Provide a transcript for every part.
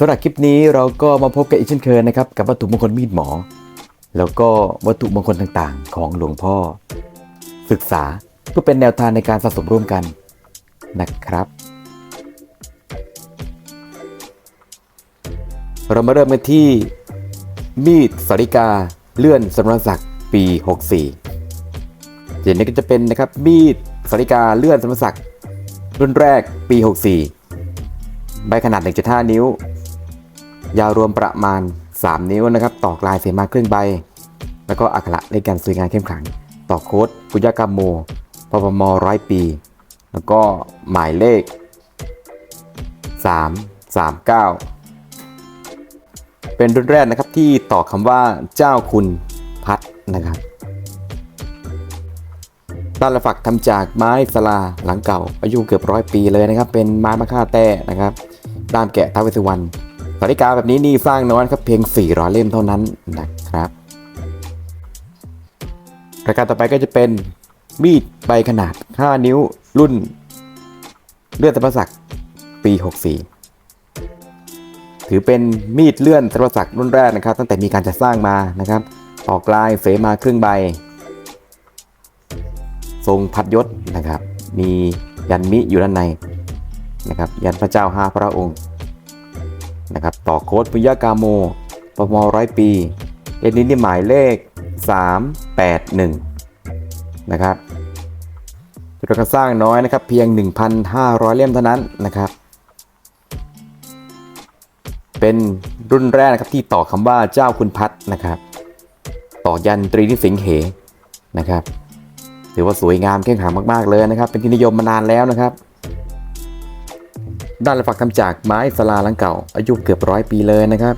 สำหรับคลิปนี้เราก็มาพบกันอีกเช่นเคยนะครับ กับวัตถุมงคลมีดหมอ แล้วก็วัตถุมงคลต่างๆ ของหลวงพ่อ ศึกษาเพื่อเป็นแนวทางในการสะสมร่วมกันนะครับ เรามาเริ่มกันที่มีดสาริกาเลื่อนสมรศักดิ์ปี 64เดี๋ยวนี้ก็จะเป็นนะครับมีดสาริกาเลื่อนสมรศักดิ์รุ่นแรกปี 64ใบขนาด 1.5 นิ้ว ยาวรวมประมาณ 3 นิ้วนะครับต่อกลายเสมาครึ่งใบ แล้วก็อักขระในการสวยงามเข้มขลังต่อโค้ดปุญญกรรมโมปปมร้อยปี แล้วก็หมายเลข 3 3 9 เป็นรุ่นแรกนะครับที่ต่อคำว่าเจ้าคุณพัดนะครับด้านละฝักทำจากไม้สลาหลังเก่าอายุเกือบร้อยปีเลยนะครับ เป็นไม้มะค่าแต้นะครับด้ามแกะท้าวเวสสุวรรณ สาริกาแบบนี้นี่สร้างน้อยครับเพียง 400 เล่มเท่านั้นนะครับรายการต่อไปก็จะเป็นมีดใบขนาด 5 นิ้วรุ่น เลื่อนตะประสักปี 64 ถือเป็นมีดเลื่อนตะประสักรุ่นแรกนะครับ ตั้งแต่มีการจัดสร้างมานะครับต่อกลายเสมาครึ่งใบ ทรงพัดยศนะครับ มียันมิอยู่ด้านในนะครับ ยันพระเจ้าห้าพระองค์ นะครับต่อโค้ดปุญญากาโมปมร้อยปีเอ็นนี้นี่หมายเลข 381 นะครับจำนวนการสร้างน้อยนะครับ เพียง 1,500 เล่มเท่านั้นนะครับ เป็นรุ่นแรกนะครับที่ต่อคำว่าเจ้าคุณพัดนะครับ ต่อยันตรีนิสิงเหนะครับ ถือว่าสวยงามเข้มขลังมาก ๆ เลยนะครับ เป็นที่นิยมมานานแล้วนะครับ ด้านหละฝักทำจากไม้สลาหลังเก่า อายุเกือบร้อยปีเลยนะครับ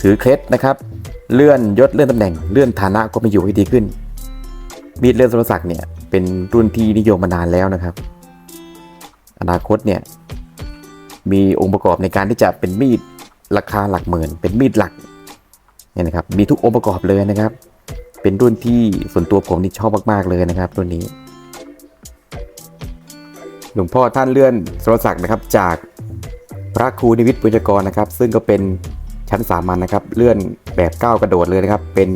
ถือเคล็ดนะครับ เลื่อนยศเลื่อนตำแหน่งเลื่อนฐานะก็ไม่อยู่ให้ดีขึ้น มีดเลื่อนสมศักดิ์เนี่ยเป็นรุ่นที่นิยมมานานแล้วนะครับ อนาคตเนี่ยมีองค์ประกอบในการที่จะเป็นมีดราคาหลักหมื่น เป็นมีดหลักเนี่ยนะครับมีทุกองค์ประกอบเลยนะครับ เป็นรุ่นที่ส่วนตัวผมนี่ชอบมากๆเลยนะครับรุ่นนี้ หลวงพ่อท่านเลื่อนสรศักดิ์นะครับ จากพระครูนิวิทย์ปุญญกรนะครับ ซึ่งก็เป็นชั้นสามัญนนะครับ เลื่อนแบบก้าวกระโดดเลยนะครับ เป็น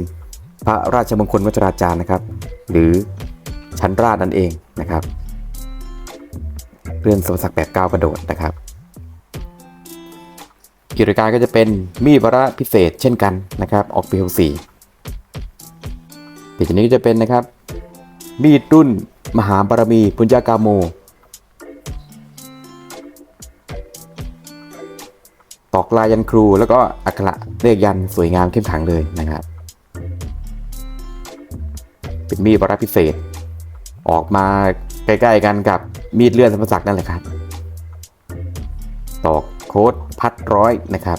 พระราชมงคลวัชราจารย์นะครับ หรือชั้นราชนั่นเองนะครับ เลื่อนสรศักดิ์แบบก้าวกระโดดนะครับกิจการก็จะเป็นมีดวาระพิเศษเช่นกันนะครับ ออกปี64เดี๋ยวนี้ก็จะเป็นนะครับ มีดรุ่นมหาบารมีปุญญากาโม ตอกลายยันครู แล้วก็อักระเลขยันสวยงามเข้มขังเลยนะครับ เป็นมีดวาระพิเศษ ออกมาใกล้ๆกันกับมีดเลื่อนสมศักดิ์นั่นแหละครับ ตอกโค้ดพัดร้อยนะครับ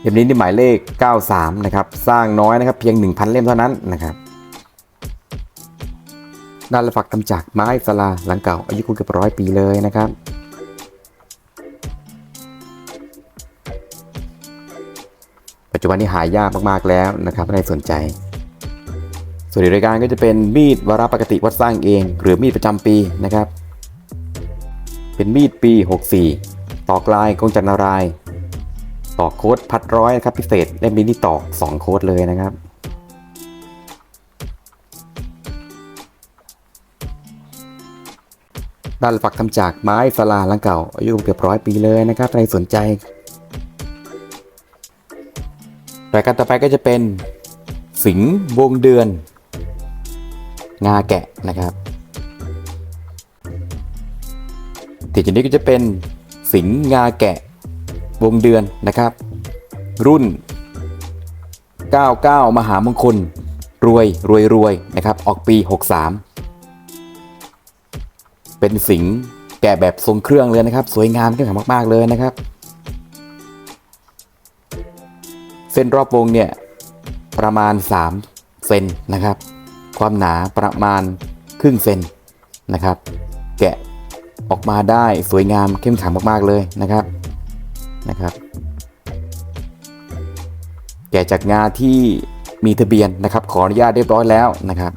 เล่มนี้นี่หมายเลข 93 นะครับ สร้างน้อยนะครับ เพียง 1,000 เล่มเท่านั้นนะครับด้านละฝักทำจากไม้สลาหลังเก่าอายุคุณเกือบร้อยปีเลยนะครับ ปัจจุบันนี้หายากมากๆแล้วนะครับถ้าใครสนใจ ส่วนในรายการก็จะเป็นมีดวาระปกติวัดสร้างเอง หรือมีดประจำปีนะครับ เป็นมีดปี 64 ตอกลายกงจันนาราย ตอกโค้ดพัดร้อยนะครับพิเศษเล่มนี้นี่ตอก 2 โค้ดเลยนะครับด้านฝักทำจากไม้สลาหลังเก่าอายุเกือบร้อยปีเลยนะครับใครสนใจ รายการต่อไปก็จะเป็นสิงห์วงเดือน งาแกะนะครับที่จุดนี้ก็จะเป็นสิงห์งาแกะ วงเดือนนะครับ รุ่น 99 มหามงคล รวยรวยรวยนะครับออกปี 63 เป็นสิงห์แกะแบบทรงเครื่องเลยนะครับ สวยงามเข้มขลังมากๆเลยนะครับ ส้นรอบวงเนี่ยประมาณ 3 เซนนะครับ ความหนาประมาณครึ่งเซนนะครับ แกะออกมาได้สวยงามเข้มขังมากๆเลยนะครับนะครับ แกะจากงาที่มีทะเบียนนะครับ ขออนุญาตเรียบร้อยแล้วนะครับ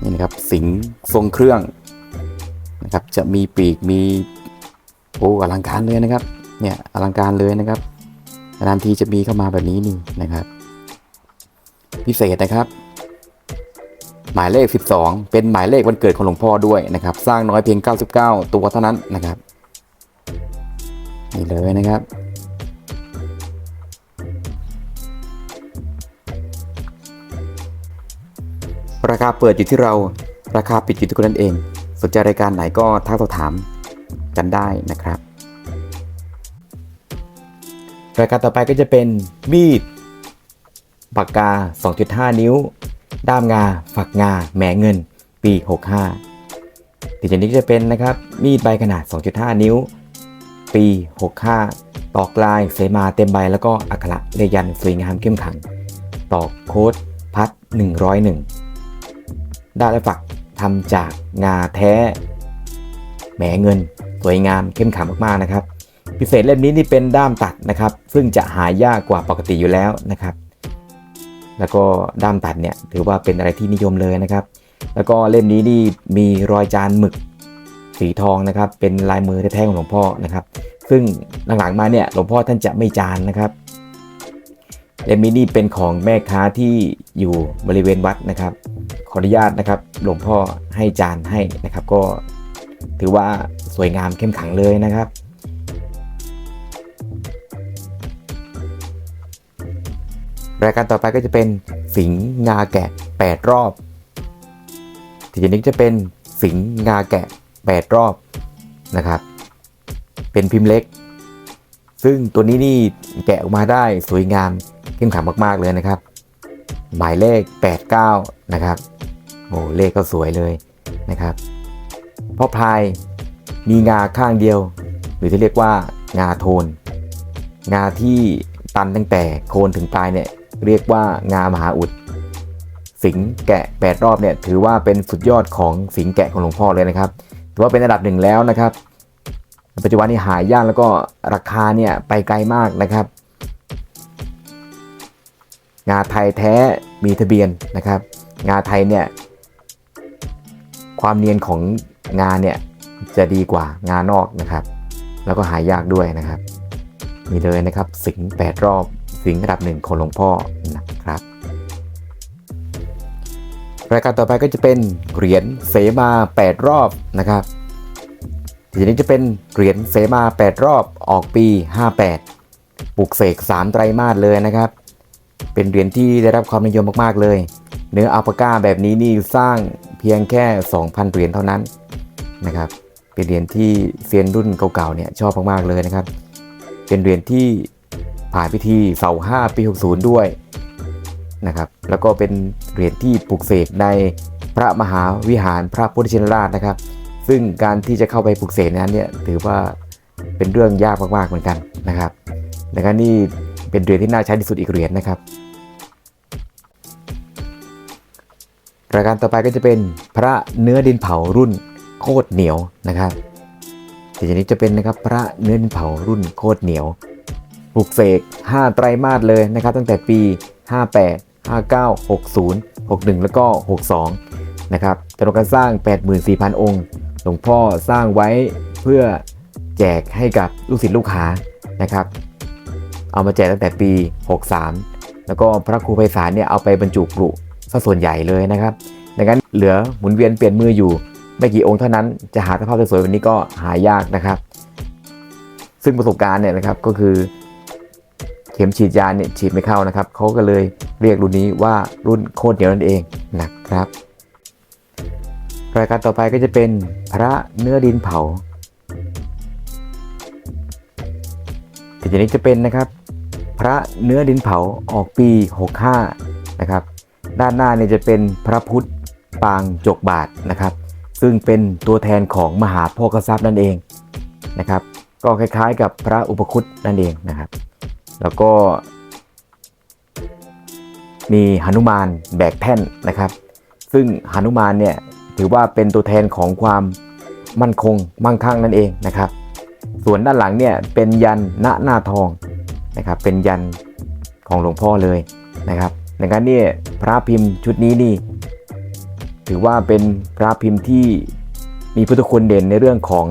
นี่นะครับสิงทรงเครื่องนะครับจะมีปีกมีโอ้อลังการเลยนะครับ เนี่ยอลังการเลยนะครับ นานทีจะมีเข้ามาแบบนี้นี่นะครับ พิเศษนะครับ หมายเลข 12 เป็นหมายเลขวันเกิดของหลวงพ่อด้วยนะครับ สร้างน้อยเพียง 99 ตัวเท่านั้นนะครับนี่เลยนะครับราคาเปิดอยู่ที่เรา ราคาปิดอยู่ที่คนนั้นเอง สนใจรายการไหนก็ทักสอบถามกันได้นะครับ รายการต่อไปก็จะเป็นมีดปากกา 2.5 นิ้ว ด้ามงา ฝักงา แหมเงิน ปี 65ที่จากนี้ก็จะเป็นนะครับ มีดใบขนาด 2.5 นิ้ว ปี 65 ตอกลายเสมาเต็มใบแล้วก็อักขระเลยันสวยงามเข้มขัง ตอกโค้ดพัด 101 ด้านและฝักทำจากงาแท้ แหมเงิน สวยงามเข้มขังมากๆนะครับ พิเศษเล่มนี้นี่เป็นด้ามตัดนะครับ ซึ่งจะหายากกว่าปกติอยู่แล้วนะครับ แล้วก็ด้ามตัดเนี่ยถือว่าเป็นอะไรที่นิยมเลยนะครับ แล้วก็เล่มนี้นี่มีรอยจานหมึกสีทองนะครับ เป็นลายมือแท้ๆของหลวงพ่อนะครับ ซึ่งหลังๆมาเนี่ยหลวงพ่อท่านจะไม่จานนะครับเล่มนี้นี่เป็นของแม่ค้าที่อยู่บริเวณวัดนะครับ ขออนุญาตนะครับ หลวงพ่อให้จานให้นะครับ ก็ถือว่าสวยงามเข้มขังเลยนะครับ รายการต่อไปก็จะเป็นสิงห์งาแกะ 8 รอบทีนี้จะเป็นสิงห์งาแกะ 8 รอบนะครับ เป็นพิมพ์เล็ก ซึ่งตัวนี้นี่แกะออกมาได้สวยงามเข้มขังมากๆเลยนะครับ หมายเลข 89 นะครับโอ้เลขก็สวยเลยนะครับเพราะพายมีงาข้างเดียว หรือที่เรียกว่างาโทน งาที่ตันตั้งแต่โคนถึงปลายเนี่ย เรียกว่างามหาอุด สิงแกะ 8 รอบเนี่ยถือว่าเป็นสุดยอดของสิงแกะของหลวงพ่อเลยนะครับถือว่าเป็นอันดับหนึ่งแล้วนะครับ ปัจจุบันนี้หายากแล้วก็ราคาเนี่ยไปไกลมากนะครับ งาไทยแท้มีทะเบียนนะครับ งาไทยเนี่ยความเนียนของงาเนี่ยจะดีกว่างานอกนะครับ แล้วก็หายากด้วยนะครับ มีเลยนะครับสิงแปดรอบ สิงห์ระดับหนึ่งของหลวงพ่อนะครับ รายการต่อไปก็จะเป็นเหรียญเสมา 8 รอบนะครับทีนี้จะเป็นเหรียญเสมา 8 รอบออกปี 58ปลุกเสก3ไตรมาสเลยนะครับ เป็นเหรียญที่ได้รับความนิยมมากๆเลย เนื้ออัลปาก้าแบบนี้นี่สร้างเพียงแค่ 2,000 เหรียญเท่านั้นนะครับเป็นเหรียญที่เซียนรุ่นเก่าๆเนี่ยชอบมากๆเลยนะครับ เป็นเหรียญที่ ผ่านพิธีเสาห้าปี 60 ด้วยนะครับ แล้วก็เป็นเหรียญที่ปลุกเสกในพระมหาวิหารพระพุทธชินราชนะครับ ซึ่งการที่จะเข้าไปปลุกเสกนั้นเนี่ยถือว่าเป็นเรื่องยากมากๆเหมือนกันนะครับดังนั้นนี่เป็นเหรียญที่น่าใช้ที่สุดอีกเหรียญนะครับรายการต่อไปก็จะเป็นพระเนื้อดินเผารุ่นโคตรเหนียวนะครับทีนี้จะเป็นนะครับพระเนื้อดินเผารุ่นโคตรเหนียว ปลุกเสก 5 ไตรมาสเลยนะครับ ตั้งแต่ปี 58 59 60 61 แล้วก็ 62 นะครับจำนวนการสร้าง 84,000 องค์ หลวงพ่อสร้างไว้เพื่อแจกให้กับลูกศิษย์ลูกหานะครับ เอามาแจกตั้งแต่ปี 63 แล้วก็พระครูไพศาลเนี่ยเอาไปบรรจุกรุซะส่วนใหญ่เลยนะครับดังนั้นเหลือหมุนเวียนเปลี่ยนมืออยู่ไม่กี่องค์เท่านั้นจะหาสภาพสวยๆแบบนี้ก็หายากนะครับ ซึ่งประสบการณ์เนี่ยนะครับก็คือ เข็มฉีดยาเนี่ยฉีดไม่เข้านะครับเขาก็เลยเรียกรุ่นนี้ว่ารุ่นโคตรเหนียวนั่นเองนะครับรายการต่อไปก็จะเป็นพระเนื้อดินเผาทีนี้จะเป็นนะครับ พระเนื้อดินเผาออกปี 65 นะครับ ด้านหน้าเนี่ยจะเป็นพระพุทธปางจกบาทนะครับ ซึ่งเป็นตัวแทนของมหาโภคทรัพย์นั่นเองนะครับ ก็คล้ายๆกับพระอุปคุตนั่นเองนะครับ แล้วก็มีหนุมานแบกแท่นนะครับ ซึ่งหนุมานเนี่ยถือว่าเป็นตัวแทนของความมั่นคงมั่งคั่งนั่นเองนะครับ ส่วนด้านหลังเนี่ยเป็นยันณหน้าทองนะครับ เป็นยันของหลวงพ่อเลยนะครับดังนั้นเนี่ยพระพิมพ์ชุดนี้นี่ ถือว่าเป็นพระพิมพ์ที่มีพุทธคุณเด่นในเรื่องของ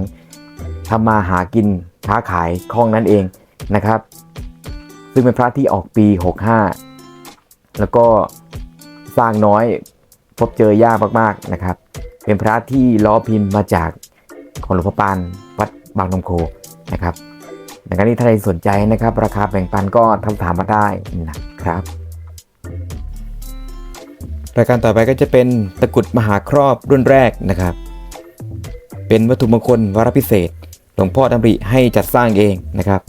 ทำมาหากินค้าขายคล่องนั่นเองนะครับ ซึ่งเป็นพระที่ออกปี 65 แล้วก็สร้างน้อยพบเจอยากมากๆนะครับ เป็นพระที่ล้อพิมพ์มาจากของหลวงพ่อปานวัดบางนมโคนะครับดังนั้นที่ท่านใดสนใจนะครับ ราคาแบ่งปันก็ทักถามมาได้นะครับรายการต่อไปก็จะเป็นตะกุดมหาครอบรุ่นแรกนะครับ เป็นวัตถุมงคลวาระพิเศษ หลวงพ่อดำริให้จัดสร้างเองนะครับ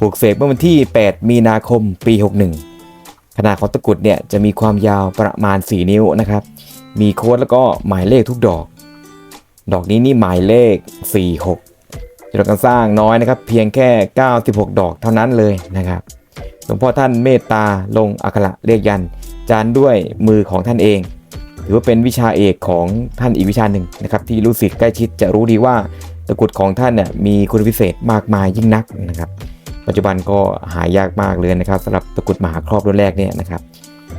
ปลูกเสกเมื่อวันที่ 8 มีนาคมปี 61 ขนาดของตะกรุดเนี่ยจะมีความยาวประมาณ 4 นิ้วนะครับ มีโค้ดแล้วก็หมายเลขทุกดอก ดอกนี้นี่หมายเลข 46จำนวนการสร้างน้อยนะครับ เพียงแค่ 96 ดอกเท่านั้นเลยนะครับหลวงพ่อท่านเมตตาลงอักขระเลขยัน จานด้วยมือของท่านเอง ถือว่าเป็นวิชาเอกของท่านอีกวิชาหนึ่งนะครับ ที่ลูกศิษย์ใกล้ชิดจะรู้ดีว่าตะกรุดของท่านเนี่ยมีคุณพิเศษมากมายยิ่งนักนะครับ ปัจจุบันก็หายากมากเลยนะครับสำหรับตะกรุดมหาครอบรุ่นแรกเนี่ยนะครับ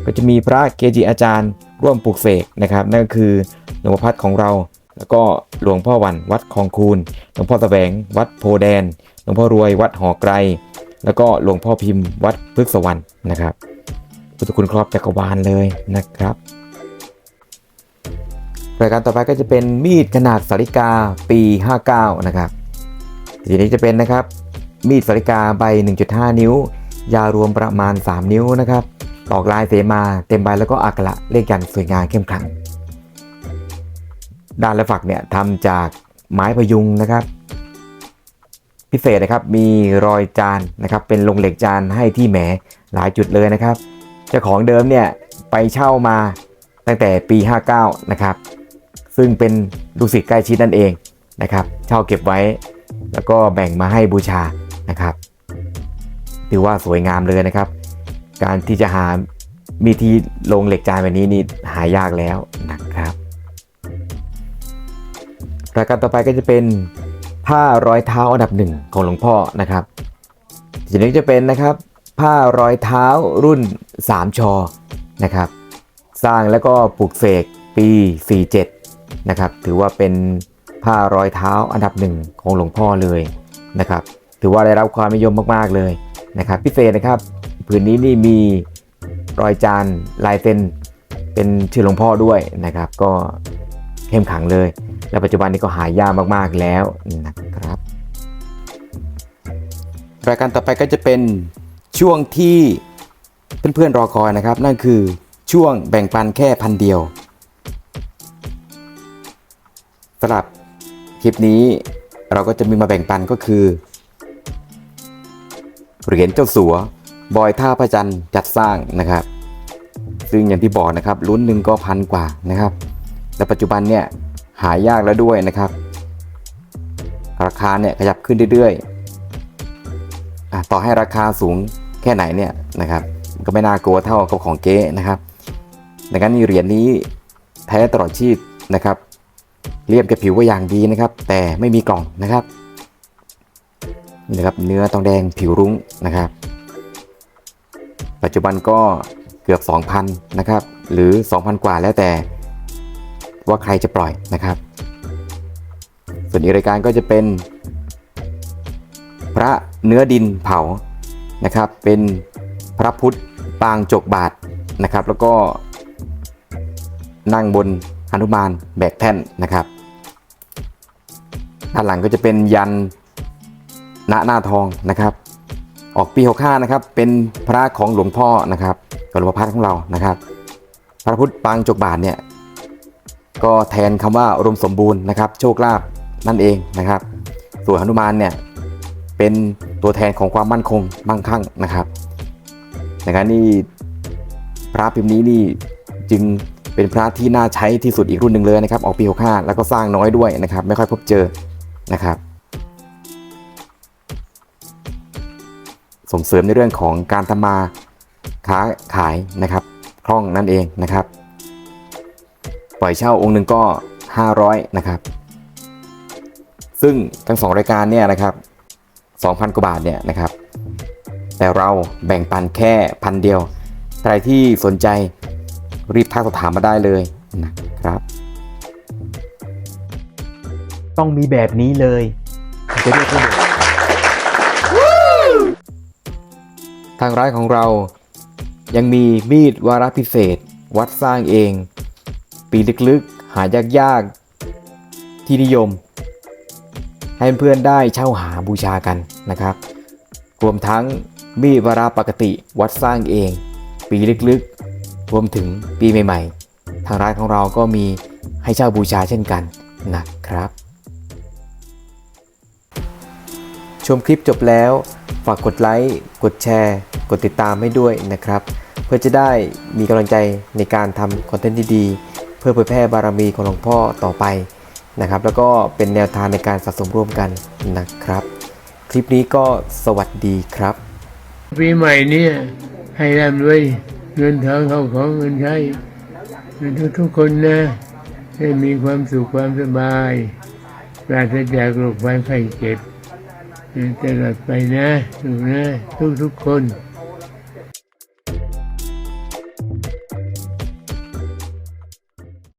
ก็จะมีพระเกจิอาจารย์ร่วมปลูกเสกนะครับ นั่นก็คือหลวงพ่อพัดของเรา แล้วก็หลวงพ่อวันวัดคลองคูนหลวงพ่อแสวงวัดโพแดน หลวงพ่อรวยวัดหอไกรแล้วก็หลวงพ่อพิมพ์ วัดพฤกษวรรณนะครับพุทธคุณครอบจักรวาลเลยนะครับรายการต่อไปก็จะเป็นมีดขนาดสาริกาปี 59 นะครับทีนี้จะเป็นนะครับ มีดสาริกาใบ 1.5 นิ้ว ยาวรวมประมาณ 3 นิ้วนะครับ ตอกลายเสมาเต็มใบแล้วก็อักขระเลขยันสวยงามเข้มขลัง ด้านและฝักเนี่ยทำจากไม้พยุงนะครับ พิเศษนะครับมีรอยจานนะครับ เป็นลงเหล็กจานให้ที่แหมหลายจุดเลยนะครับ เจ้าของเดิมเนี่ยไปเช่ามาตั้งแต่ปี 59 นะครับ ซึ่งเป็นลูกศิษย์ใกล้ชิดนั่นเองนะครับ เช่าเก็บไว้แล้วก็แบ่งมาให้บูชา นะครับถือว่าสวยงามเลยนะครับ การที่จะหามีที่ลงเหล็กจานแบบนี้นี่หายากแล้วนะครับรายการต่อไปก็จะเป็นผ้ารอยเท้าอันดับหนึ่งของหลวงพ่อนะครับทีนี้จะเป็นนะครับผ้ารอยเท้ารุ่น 3 ชอนะครับ สร้างแล้วก็ปลูกเสกปี 47 นะครับ ถือว่าเป็นผ้ารอยเท้าอันดับหนึ่งของหลวงพ่อเลยนะครับ ถือว่าได้รับความนิยมมากๆเลยนะครับพิเศษนะครับผืนนี้นี่มีรอยจานลายเซ็นเป็นชื่อหลวงพ่อด้วยนะครับ ก็เข้มขังเลย และปัจจุบันนี้ก็หายากมากๆแล้วนะครับ รายการต่อไปก็จะเป็นช่วงที่เพื่อนๆรอคอยนะครับ นั่นคือช่วงแบ่งปันแค่พันเดียวสำหรับคลิปนี้เราก็จะมีมาแบ่งปันก็คือ เหรียญเจ้าสัว บอยท่าพระจันทร์จัดสร้างนะครับ ซึ่งอย่างที่บอกนะครับรุ่นหนึ่งก็พันกว่านะครับ และปัจจุบันเนี่ยหายากแล้วด้วยนะครับ ราคาเนี่ยขยับขึ้นเรื่อยๆอต่อให้ราคาสูงแค่ไหนเนี่ยนะครับ ก็ไม่น่ากลัวเท่ากับของเก๊นะครับดังนั้นเหรียญนี้แท้ตลอดชีพนะครับเรียบกับผิวว่าอย่างดีนะครับ แต่ไม่มีกล่องนะครับ นะครับเนื้อทองแดงผิวรุ้งนะครับ ปัจจุบันก็เกือบ 2,000 นะครับ หรือ 2,000 กว่าแล้วแต่ว่าใครจะปล่อยนะครับ ส่วนอีกรายการก็จะเป็น พระเนื้อดินเผานะครับ เป็นพระพุทธปางจกบาทนะครับ แล้วก็นั่งบนหนุมานแบกแท่นนะครับด้านหลังก็จะเป็นยัน ณหน้าทองนะครับ ออกปี65นะครับ เป็นพระของหลวงพ่อนะครับกับหลวงพ่อพัดของเรานะครับ พระพุทธปางจกบาทเนี่ยก็แทนคำว่าอุดมสมบูรณ์นะครับ โชคลาภนั่นเองนะครับ ส่วนหนุมานเนี่ยเป็นตัวแทนของความมั่นคงมั่งคั่งนะครับดังนั้นนี่พระพิมพ์นี้นี่จึงเป็นพระที่น่าใช้ที่สุดอีกรุ่นหนึ่งเลยนะครับ ออกปี 65 แล้วก็สร้างน้อยด้วยนะครับ ไม่ค่อยพบเจอนะครับ ส่งเสริมในเรื่องของการทำมาค้าขายนะครับคล่องนั่นเองนะครับ ปล่อยเช่าองค์หนึ่งก็ 500 นะครับ ซึ่งทั้งสองรายการเนี่ยนะครับ 2,000 กว่าบาทเนี่ยนะครับ แต่เราแบ่งปันแค่พันเดียว ใครที่สนใจรีบทักสอบถามมาได้เลยนะครับ ต้องมีแบบนี้เลยจะเรียกว่า ทางร้านของเรา ยังมีมีดวาระพิเศษ วัดสร้างเอง ปีลึกๆ หายากๆ ที่นิยม ให้เพื่อนได้เช่าหาบูชากันนะครับ รวมทั้งมีดวาระปกติวัดสร้างเอง ปีลึกๆ รวมถึงปีใหม่ ๆ ทางร้านของเราก็มีให้เช่าบูชาเช่นกันนะครับ ชมคลิปจบแล้ว ฝากกดไลค์กดแชร์ กดติดตามให้ด้วยนะครับ เพื่อจะได้มีกำลังใจในการทำคอนเทนต์ที่ดีเพื่อเผยแพร่บารมีของหลวงพ่อต่อไปนะครับ แล้วก็เป็นแนวทางในการสะสมร่วมกันนะครับ คลิปนี้ก็สวัสดีครับ ปีใหม่เนี่ยให้ร่ำรวยเงินทองเข้าของเงินใช้ทุกทุกๆคนนะให้มีความสุขความสบายปราศจากโรคภัยไข้เจ็บ ตลอดไปนะถูกนะทุกทุกๆคน